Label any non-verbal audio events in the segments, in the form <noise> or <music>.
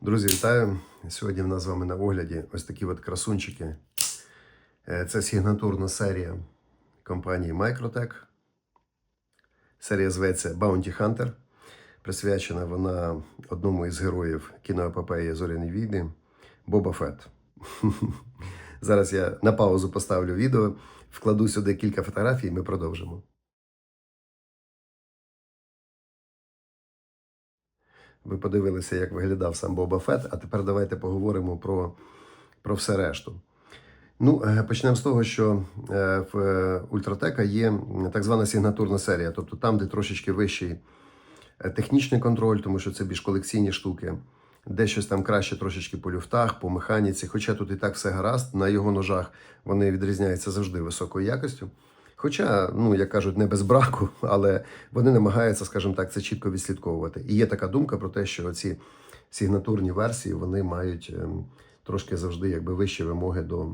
Друзі, вітаю! Сьогодні в нас з вами на огляді ось такі от красунчики. Е, Це сигнатурна серія компанії Microtech. Серія зветься Bounty Hunter. Присвячена вона одному із героїв кіноепопеї Зоряні війни Боба Фетт. <laughs> Зараз я на паузу поставлю відео, вкладу сюди кілька фотографій, і ми продовжимо. Ви подивилися, як виглядав сам Боба Фет, а тепер давайте поговоримо про, про все решту. Ну, е, почнемо з того, що е, в е, Ультратека є так звана сигнатурна серія, тобто там, де трошечки вищий технічний контроль, тому що це більш колекційні штуки, де щось там краще трошечки по люфтах, по механіці. Хоча тут і так все гаразд, на його ножах вони відрізняються завжди високою якостю. Хоча, ну як кажуть, не без браку, <laughs> але вони намагаються, скажімо так, це чітко відслідковувати. І є така думка про те, що ці сигнатурні версії вони мають ем, трошки завжди якби вищі вимоги до,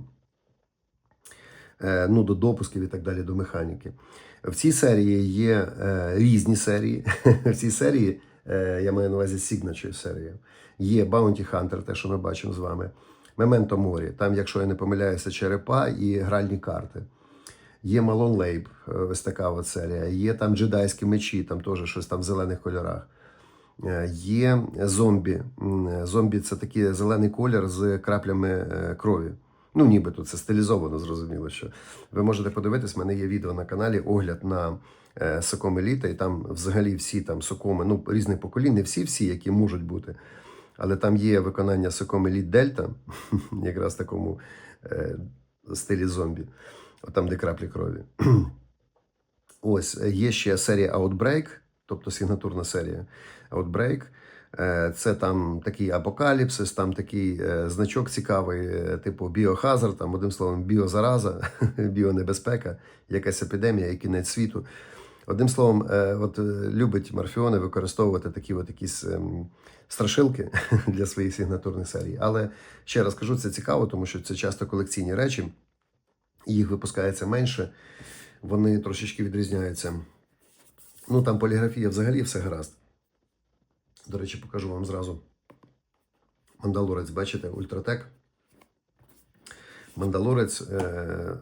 е, ну, до допусків і так далі, до механіки. В цій серії є е, різні серії. <laughs> В цій серії е, я маю на увазі Signature серія. Є Bounty Hunter, те, що ми бачимо з вами. Memento Mori, там, якщо я не помиляюся, черепа і гральні карти. Є Малон Лейб, е, ось така серія. Є там джедайські мечі, там теж щось там в зелених кольорах. Е, Є зомбі. Зомбі це такий зелений колір з краплями е, крові. Ну, нібито це стилізовано, зрозуміло, що ви можете подивитись, в мене є відео на каналі огляд на е, сокоми літа, і там взагалі всі там сокоми, ну, різних поколінь, не всі-всі, які можуть бути. Але там є виконання сокоми літ Дельта, <laughs> якраз такому е, стилі зомбі, там, де краплі крові. <clears throat> Ось е, є ще серія Outbreak, тобто сигнатурна серія Outbreak. Е, Це там такий апокаліпсис, там такий е, значок цікавий, типу біохазард, там, одним словом, біозараза, <laughs> біонебезпека, якась епідемія, і кінець світу. Одним словом, от любить Марфіони використовувати такі от якісь ем, страшилки <laughs> для своїх сигнатурних серій. Але ще раз кажу, це цікаво, тому що це часто колекційні речі, їх випускається менше, вони трошечки відрізняються. Ну там поліграфія взагалі все гаразд. До речі, покажу вам зразу. Мандалорець, бачите, ультратек. Мандалорець. Е-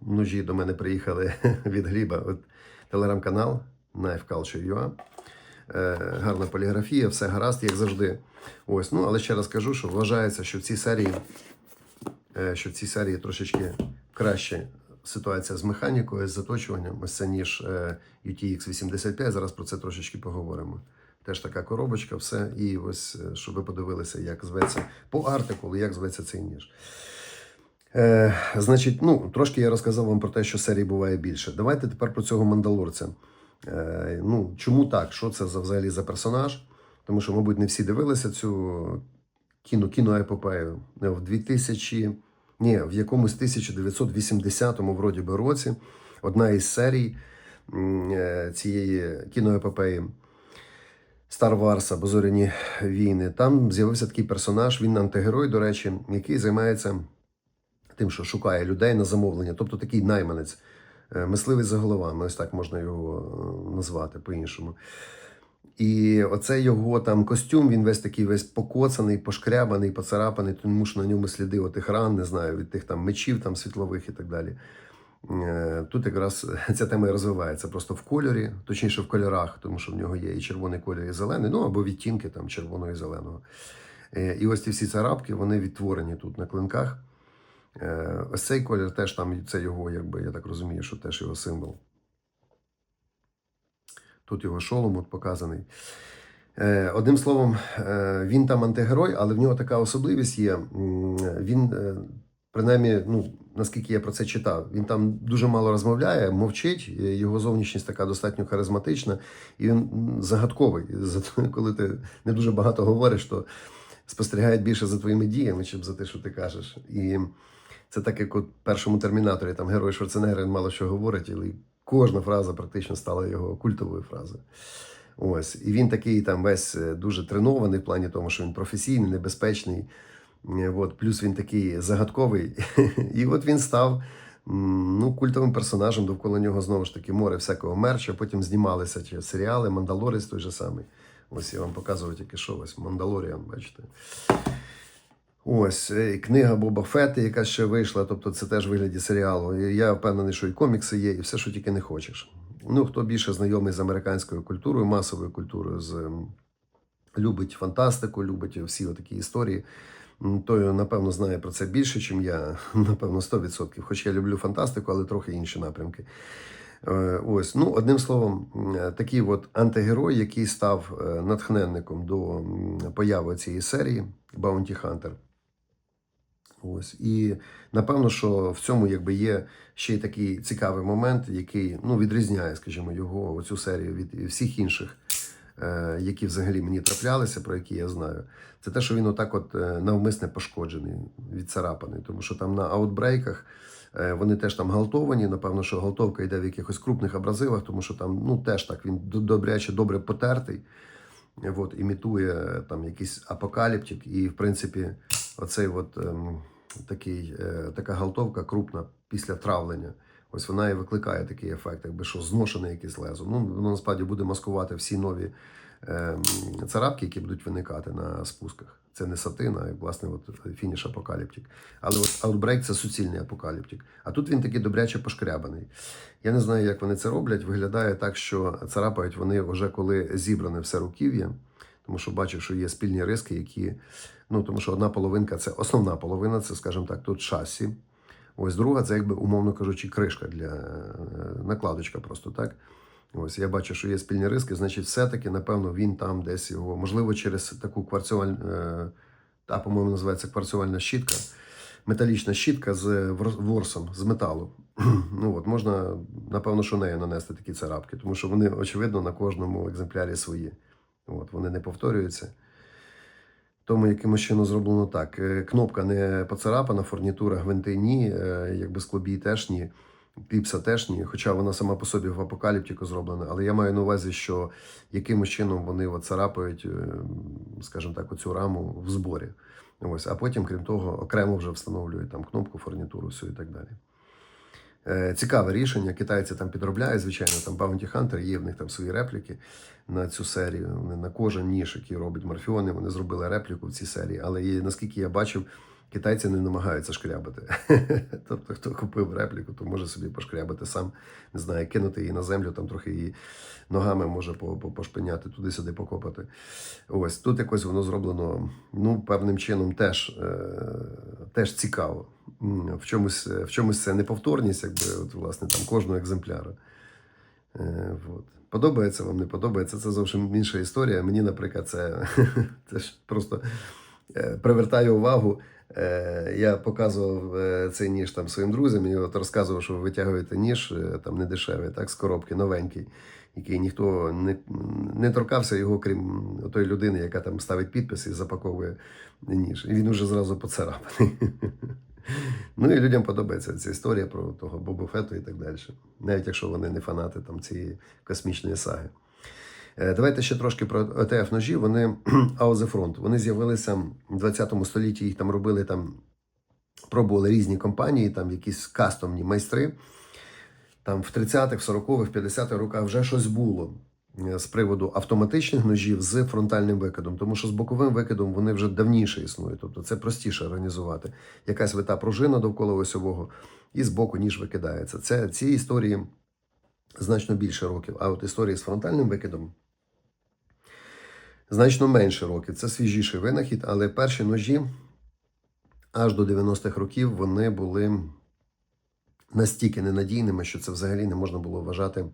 ножі до мене приїхали <laughs> від Гліба. От телеграм-канал Knife Е, гарна поліграфія, все гаразд, як завжди. Ось, ну, але ще раз кажу, що вважається, що в цій серії, що в цій серії трошечки краще ситуація з механікою, з заточуванням, це, ніж е, UTX 85. Зараз про це трошечки поговоримо. Теж така коробочка, все. І ось, е, щоб ви подивилися, як зветься по артикулу, як зветься цей ніж. Е, значить, ну, трошки я розказав вам про те, що серій буває більше. Давайте тепер про цього мандалорця. Е, ну, чому так? Що це за взагалі за персонаж? Тому що, мабуть, не всі дивилися цю кіно, кіноепопею. Е, В 2000, ні, в якомусь 1980 вроді би році одна із серій е, цієї кіноепопеї Star Wars або Зоряні війни. Там з'явився такий персонаж, він антигерой, до речі, який займається тим, що шукає людей на замовлення, тобто такий найманець, е, мисливець за головами, ось так можна його е, назвати по-іншому. І оце його там костюм, він весь такий весь покоцаний, пошкрябаний, поцарапаний, тому що на ньому сліди отих ран, не знаю, від тих там мечів там світлових і так далі. Е, Тут якраз <laughs> ця тема і розвивається просто в кольорі, точніше в кольорах, тому що в нього є і червоний кольор, і зелений, ну або відтінки там червоного і зеленого. Е, І ось ці всі царапки, вони відтворені тут на клинках. Е, Ось цей колір теж там це його, якби я так розумію, що теж його символ. Тут його шолом от показаний. Е, Одним словом, е, він там антигерой, але в нього така особливість є. Він, е, принаймні, ну, наскільки я про це читав, він там дуже мало розмовляє, мовчить. Його зовнішність така достатньо харизматична, і він загадковий. Коли ти не дуже багато говориш, то спостерігають більше за твоїми діями, ніж за те, що ти кажеш. І це так, як у першому термінаторі, там герой Шварценеггера мало що говорить, але кожна фраза практично стала його культовою фразою. Ось. І він такий там весь е, дуже тренований в плані тому, що він професійний, небезпечний. Е, От. Плюс він такий загадковий. <laughs> І от він став ну, культовим персонажем, довкола нього знову ж таки море всякого мерча. Потім знімалися ті серіали, Мандалорець той же самий. Ось я вам показував тільки що ось Мандалоріан, бачите. Ось е, книга Боба Фетти, яка ще вийшла, тобто це теж вигляді серіалу. Я впевнений, що і комікси є, і все, що тільки не хочеш. Ну, хто більше знайомий з американською культурою, масовою культурою, з, любить фантастику, любить всі такі історії, м, той, напевно, знає про це більше, ніж я. <laughs> Напевно, 100%. Хоч я люблю фантастику, але трохи інші напрямки. Е, Ось, ну, одним словом, м, такий от антигерой, який став е, натхненником до появи цієї серії Bounty Hunter. Ось. І напевно, що в цьому якби є ще й такий цікавий момент, який ну, відрізняє, скажімо, його оцю серію від всіх інших, е, які взагалі мені траплялися, про які я знаю. Це те, що він отак от е, навмисне пошкоджений, відцарапаний. Тому що там на аутбрейках е, вони теж там галтовані. Напевно, що галтовка йде в якихось крупних абразивах, тому що там ну, теж так він добряче добре потертий. От, імітує е, там якийсь апокаліптик, і в принципі, оцей от ем, такий, е, така галтовка крупна після травлення. Ось вона і викликає такий ефект, якби що зношене якесь лезо. Ну, воно насправді буде маскувати всі нові ем, царапки, які будуть виникати на спусках. Це не сатин, а власне от фініш апокаліптик. Але от Outbreak це суцільний апокаліптик. А тут він такий добряче пошкрябаний. Я не знаю, як вони це роблять. Виглядає так, що царапають вони вже коли зібране все руків'я, тому що бачу, що є спільні риски, які. Ну, тому що одна половинка це основна половина, це, скажімо так, тут шасі. Ось друга, це якби, умовно кажучи, кришка для е, накладочка просто так. Ось я бачу, що є спільні риски, значить, все-таки, напевно, він там десь його, можливо, через таку кварцювальну, е, та, по-моєму, називається кварцювальна щітка, металічна щітка з ворсом, з металу. <clears throat> ну от, можна, напевно, що нею нанести такі царапки, тому що вони, очевидно, на кожному екземплярі свої. От, вони не повторюються. Тому якимось чином зроблено так. Е, Кнопка не поцарапана, фурнітура гвинти ні, е, якби склобій теж ні, кліпса теж ні, хоча вона сама по собі в апокаліптику зроблена. Але я маю на увазі, що якимось чином вони от царапають, е, скажімо так, оцю раму в зборі. Ось, а потім, крім того, окремо вже встановлюють там кнопку, фурнітуру, все і так далі. Е, Цікаве рішення. Китайці там підробляють, звичайно, там Bounty Hunter, є в них там свої репліки на цю серію. Вони на кожен ніж, який робить Морфіони, вони зробили репліку в цій серії. Але є, наскільки я бачив, китайці не намагаються шкрябати. <laughs> тобто, хто купив репліку, то може собі пошкрябати сам, не знаю, кинути її на землю, там трохи її ногами може по- по- пошпиняти, туди-сюди покопати. Ось тут якось воно зроблено ну, певним чином теж, е, теж цікаво. В чомусь, в чомусь це неповторність, якби от, власне там кожного екземпляра. Е, от. Подобається вам, не подобається. Це зовсім інша історія. Мені, наприклад, це, <laughs> це ж просто е, привертає увагу. Е, Я показував е, цей ніж там своїм друзям і от розказував, що ви витягуєте ніж е, там не дешевий, так, з коробки новенький, який ніхто не, не торкався його, крім тої людини, яка там ставить підпис і запаковує ніж. І він уже зразу поцарапаний. <laughs> <laughs> Ну і людям подобається ця історія про того Бобу Фету і так далі. Навіть якщо вони не фанати там цієї космічної саги. Е, Давайте ще трошки про ОТФ ножі. Вони <clears throat> the. Вони з'явилися в 20 столітті, їх там робили там, пробували різні компанії, там якісь кастомні майстри. Там в 30-х, в 40-х, в 50-х роках вже щось було з приводу автоматичних ножів з фронтальним викидом, тому що з боковим викидом вони вже давніше існують. Тобто це простіше організувати. Якась вита пружина довкола осьового, і з боку ніж викидається. Це ці історії значно більше років. А от історії з фронтальним викидом значно менше років. Це свіжіший винахід, але перші ножі аж до 90-х років вони були настільки ненадійними, що це взагалі не можна було вважати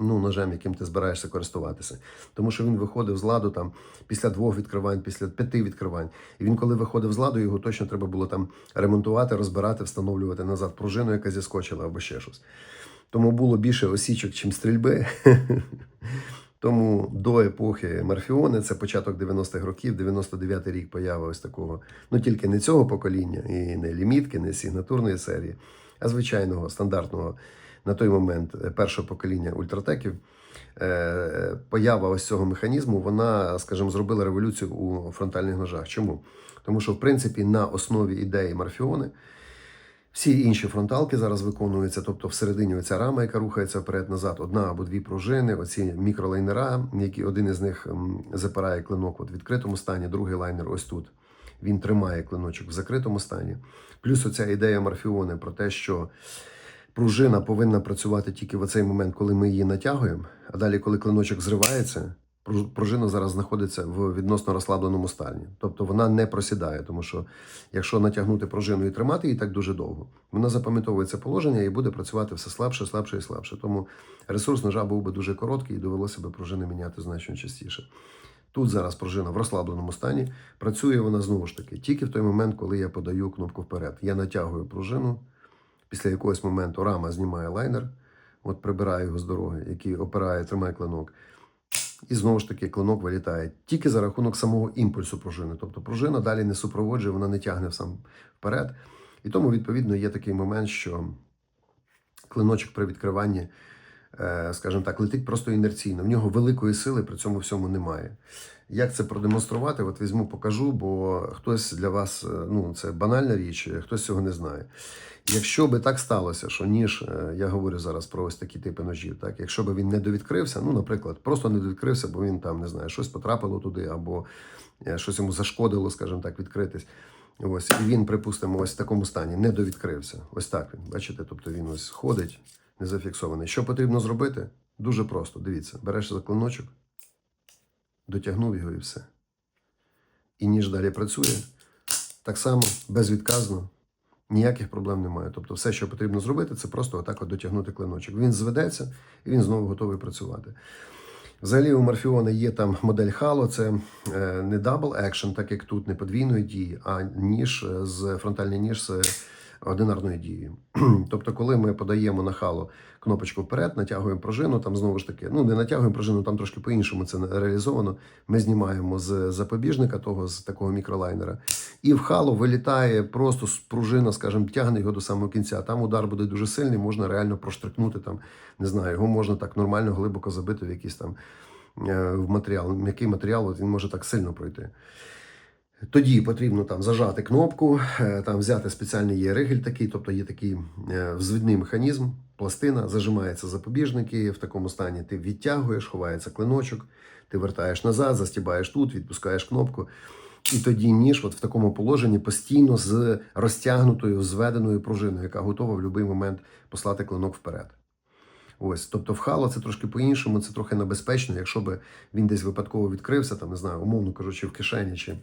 ну, ножем, яким ти збираєшся користуватися. Тому що він виходив з ладу там після двох відкривань, після п'яти відкривань. І він, коли виходив з ладу, його точно треба було там ремонтувати, розбирати, встановлювати назад пружину, яка зіскочила або ще щось. Тому було більше осічок, чим стрільби. <laughs> Тому до епохи Марфіони, це початок 90-х років, 99-й рік появи ось такого, ну тільки не цього покоління, і не лімітки, не сигнатурної серії, а звичайного стандартного на той момент е, першого покоління ультратеків. Е, Поява ось цього механізму, вона, скажімо, зробила революцію у фронтальних ножах. Чому? Тому що, в принципі, на основі ідеї Марфіони Всі інші фронталки зараз виконуються, тобто всередині оця рама, яка рухається вперед-назад, одна або дві пружини, оці мікролайнера, які один із них запирає клинок от в відкритому стані, другий лайнер ось тут. Він тримає клиночок в закритому стані. Плюс оця ідея Морфіони про те, що пружина повинна працювати тільки в цей момент, коли ми її натягуємо, а далі, коли клиночок зривається, пружина зараз знаходиться в відносно розслабленому стані. Тобто вона не просідає, тому що якщо натягнути пружину і тримати її так дуже довго, вона запам'ятовує це положення і буде працювати все слабше, слабше і слабше. Тому ресурс ножа був би дуже короткий і довелося би пружини міняти значно частіше. Тут зараз пружина в розслабленому стані. Працює вона знову ж таки тільки в той момент, коли я подаю кнопку вперед. Я натягую пружину. Після якогось моменту рама знімає лайнер, от прибирає його з дороги, який опирає, тримає клинок. І знову ж таки клинок вилітає тільки за рахунок самого імпульсу пружини. Тобто пружина далі не супроводжує, вона не тягне сам вперед. І тому, відповідно, є такий момент, що клиночок при відкриванні, е, скажімо так, летить просто інерційно. В нього великої сили при цьому всьому немає. Як це продемонструвати? От візьму, покажу, бо хтось для вас, е, ну це банальна річ, хтось цього не знає. Якщо би так сталося, що ніж, е, я говорю зараз про ось такі типи ножів, так, якщо би він не довідкрився, ну, наприклад, просто не довідкрився, бо він там не знаю, щось потрапило туди, або е, щось йому зашкодило, скажімо так, відкритись. Ось, і він, припустимо, ось в такому стані не довідкрився. Ось так він. Бачите, тобто він ось ходить, не зафіксований. Що потрібно зробити? Дуже просто. Дивіться, береш за клиночок, дотягнув його і все. І ніж далі працює. Так само, безвідказно, ніяких проблем немає. Тобто, все, що потрібно зробити, це просто отак от дотягнути клиночок. Він зведеться і він знову готовий працювати. Взагалі у Морфіона є там модель Halo, це е, не double action, так як тут, не подвійної дії, а ніж е, з фронтальний ніж з одинарною дією. <clears throat> тобто, коли ми подаємо на Halo кнопочку вперед, натягуємо пружину, там знову ж таки, ну не натягуємо пружину, там трошки по-іншому це реалізовано. Ми знімаємо з запобіжника того з такого мікролайнера, і в Halo вилітає просто пружина, скажімо, тягне його до самого кінця. Там удар буде дуже сильний, можна реально проштрикнути там, не знаю, його можна так нормально глибоко забити в якийсь там е, в матеріал. М'який матеріал, от він може так сильно пройти. Тоді потрібно там зажати кнопку, е, там взяти спеціальний є ригель такий, тобто є такий е, взвідний механізм, пластина, зажимається запобіжники, в такому стані ти відтягуєш, ховається клиночок, ти вертаєш назад, застібаєш тут, відпускаєш кнопку. І тоді ніж от в такому положенні постійно з розтягнутою, зведеною пружиною, яка готова в будь-який момент послати клинок вперед. Ось, тобто в хало це трошки по-іншому, це трохи небезпечно, якщо би він десь випадково відкрився, там не знаю, умовно кажучи, в кишені чи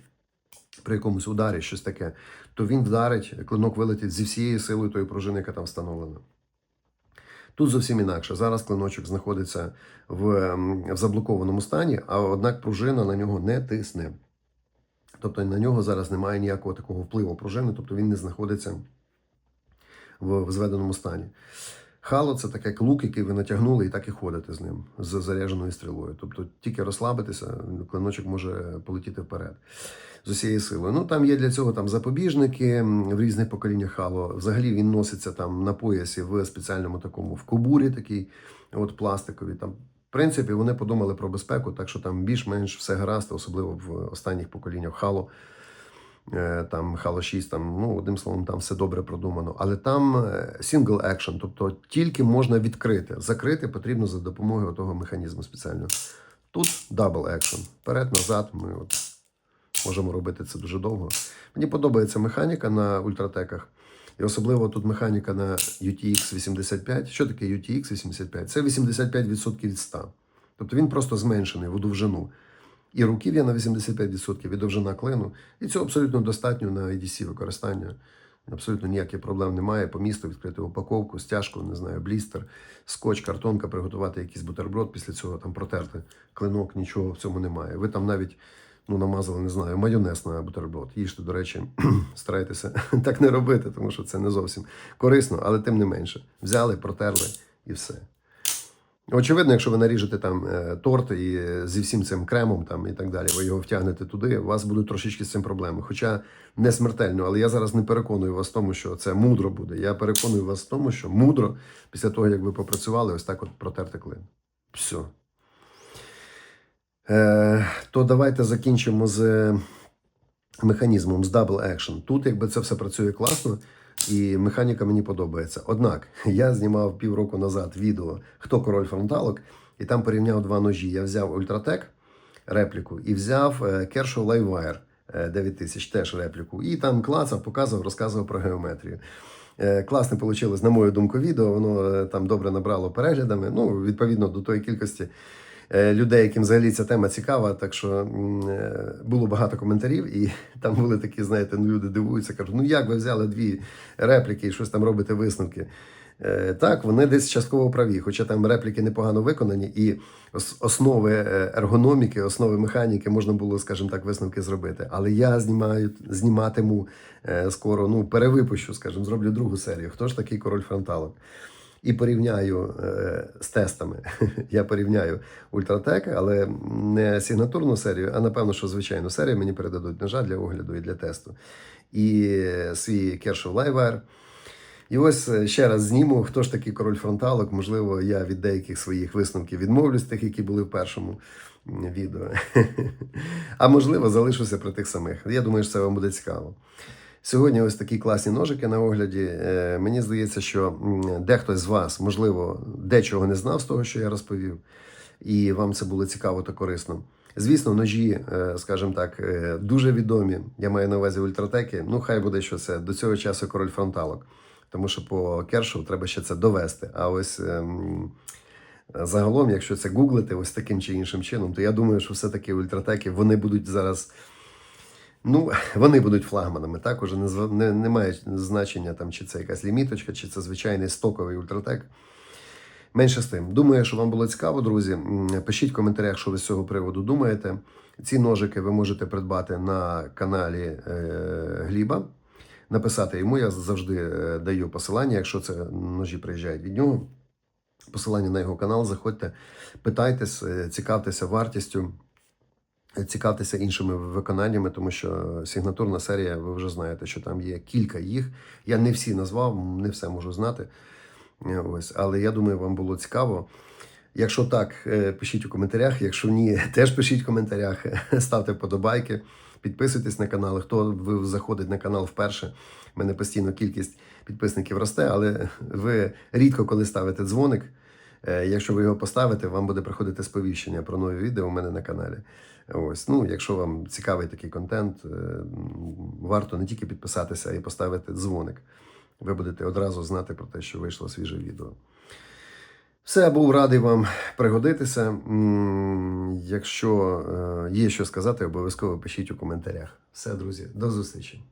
при якомусь ударі, щось таке, то він вдарить, клинок вилетить зі всією силою тої пружини, яка там встановлена. Тут зовсім інакше. Зараз клиночок знаходиться в, ем, в заблокованому стані, а однак пружина на нього не тисне. Тобто на нього зараз немає ніякого такого впливу пружини, тобто він не знаходиться в, в зведеному стані. Хало це таке лук, який ви натягнули, і так і ходите з ним, з зарядженою стрілою. Тобто тільки розслабитися, клиночок може полетіти вперед з усією силою. Ну там є для цього там запобіжники в різних поколіннях хало. Взагалі він носиться там на поясі в спеціальному такому в кобурі, такий от пластикові. Там, в принципі, вони подумали про безпеку, так що там більш-менш все гаразд, особливо в останніх поколіннях хало. Е, Там Halo 6, там, ну, одним словом, там все добре продумано. Але там е, single action, тобто тільки можна відкрити. Закрити потрібно за допомогою того механізму спеціального. Тут double action. Вперед-назад ми от можемо робити це дуже довго. Мені подобається механіка на ультратеках. І особливо тут механіка на UTX 85. Що таке UTX 85? Це 85% від 100. Тобто він просто зменшений у довжину. І руків'я на 85% і довжина клину. І цього абсолютно достатньо на EDC використання. Абсолютно ніяких проблем немає. По місту відкрити упаковку, стяжку, не знаю, блістер, скотч, картонка, приготувати якийсь бутерброд, після цього там протерти клинок, нічого в цьому немає. Ви там навіть ну, намазали, не знаю, майонез на бутерброд. Їжте, до речі, <clears throat> старайтеся <laughs> так не робити, тому що це не зовсім корисно, але тим не менше. Взяли, протерли і все. Очевидно, якщо ви наріжете там е, торт і е, зі всім цим кремом там, і так далі, ви його втягнете туди, у вас будуть трошечки з цим проблеми. Хоча не смертельно, але я зараз не переконую вас в тому, що це мудро буде. Я переконую вас в тому, що мудро, після того, як ви попрацювали, ось так от протерти клин. Все. Е, то давайте закінчимо з механізмом, з double action. Тут, якби це все працює класно, І механіка мені подобається. Однак я знімав півроку назад відео Хто король фронталок, і там порівняв два ножі. Я взяв Ультратек репліку і взяв е, Kershaw Livewire е, 9000 теж репліку. І там клацав, показував, розказував про геометрію. Е, Класне вийшло, на мою думку, відео. Воно е, там добре набрало переглядами. Ну, відповідно до тої кількості е, людей, яким взагалі ця тема цікава. Так що е, було багато коментарів, і <laughs> там були такі, знаєте, ну люди дивуються, кажуть, ну як ви взяли дві репліки і щось там робите висновки. Е, Так, вони десь частково праві, хоча там репліки непогано виконані, і основи е, ергономіки, основи механіки можна було, скажімо так, висновки зробити. Але я знімаю, зніматиму е, скоро, ну, перевипущу, скажімо, зроблю другу серію. Хто ж такий король фронталок? І порівняю е, з тестами. <laughs> Я порівняю Ультратек, але не сигнатурну серію, а напевно, що звичайну серію мені передадуть ножа для огляду і для тесту. І е, свій Kershaw Livewire. І ось е, ще раз зніму, хто ж такий король фронталок. Можливо, я від деяких своїх висновків відмовлюсь, тих, які були в першому відео. <laughs> А можливо, залишуся при тих самих. Я думаю, що це вам буде цікаво. Сьогодні ось такі класні ножики на огляді. Е, Мені здається, що дехто з вас, можливо, дечого не знав з того, що я розповів, і вам це було цікаво та корисно. Звісно, ножі, е, скажімо так, е, дуже відомі. Я маю на увазі ультратеки. Ну, хай буде, що це до цього часу король фронталок. Тому що по кершу треба ще це довести. А ось ем, загалом, якщо це гуглити ось таким чи іншим чином, то я думаю, що все-таки ультратеки вони будуть зараз. Ну, <laughs> вони будуть флагманами. Так, уже не, не, не має значення, там, чи це якась ліміточка, чи це звичайний стоковий ультратек. Менше з тим. Думаю, що вам було цікаво, друзі. Пишіть в коментарях, що ви з цього приводу думаєте. Ці ножики ви можете придбати на каналі е, Гліба. Написати йому, я завжди е, даю посилання, якщо це ножі приїжджають від нього. Посилання на його канал, заходьте, питайтесь, е, цікавтеся вартістю, цікавтеся іншими виконаннями, тому що сигнатурна серія, ви вже знаєте, що там є кілька їх. Я не всі назвав, не все можу знати. Ось, але я думаю, вам було цікаво. Якщо так, е, пишіть у коментарях. Якщо ні, <laughs> теж пишіть в коментарях, <laughs> ставте вподобайки, підписуйтесь на канал. Хто заходить на канал вперше, в мене постійно кількість підписників росте, але ви рідко коли ставите дзвоник. Е, Якщо ви його поставите, вам буде приходити сповіщення про нові відео у мене на каналі. Ось, ну, якщо вам цікавий такий контент, е, варто не тільки підписатися, й поставити дзвоник. Ви будете одразу знати про те, що вийшло свіже відео. Все, був радий вам пригодитися. Якщо е, є що сказати, обов'язково пишіть у коментарях. Все, друзі, до зустрічі.